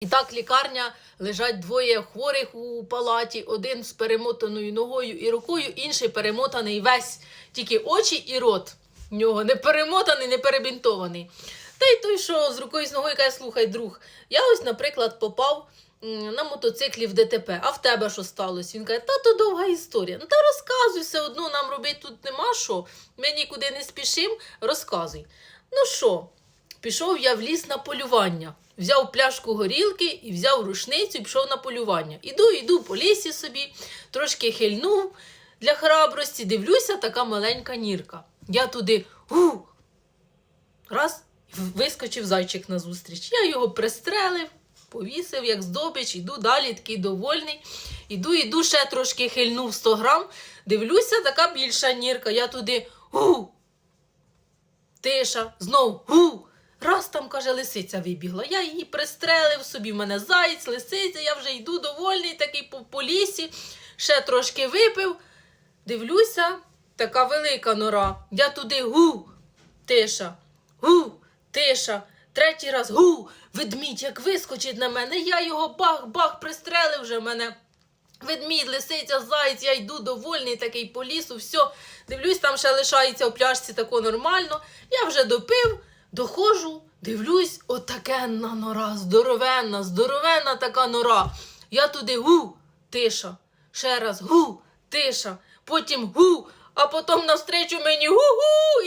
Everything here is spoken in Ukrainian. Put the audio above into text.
І так лікарня лежать двоє хворих у палаті, один з перемотаною ногою і рукою, інший перемотаний весь, тільки очі і рот. В нього не перемотаний, не перебінтований. Та й той, що з рукою з ногою каже, слухай, друг, я ось, наприклад, попав на мотоциклі в ДТП, а в тебе що сталося? Він каже, та то довга історія. Ну та розказуй все одно, нам робити тут нема що. Ми нікуди не спішимо, розказуй. Ну що, пішов я в ліс на полювання. Взяв пляшку горілки і взяв рушницю і пішов на полювання. Іду, іду по лісі собі, трошки хильнув для храбрості, дивлюся, така маленька нірка. Я туди гу, раз, вискочив зайчик назустріч. Я його пристрелив, повісив, як здобич, іду далі, такий довольний. Іду, іду, ще трошки хильнув 100 грам. Дивлюся, така більша нірка. Я туди гу. Тиша, знов гу. Раз там, каже, лисиця вибігла. Я її пристрелив собі, в мене заєць, лисиця, я вже йду довольний, такий по, по лісі, ще трошки випив. Дивлюся, така велика нора. Я туди гу, тиша, гу, тиша. Третій раз гу, ведмідь, як вискочить на мене, я його бах-бах пристрелив вже мене. Ведмідь, лисиця, заєць, я йду довольний такий по лісу, все. Дивлюсь, там ще лишається у пляшці тако нормально. Я вже допив, доходжу, дивлюсь, отакенна нора, здоровенна, здоровенна така нора. Я туди гу, тиша. Ще раз гу, тиша. Потім гу, а потім навстречу мені гу-гу.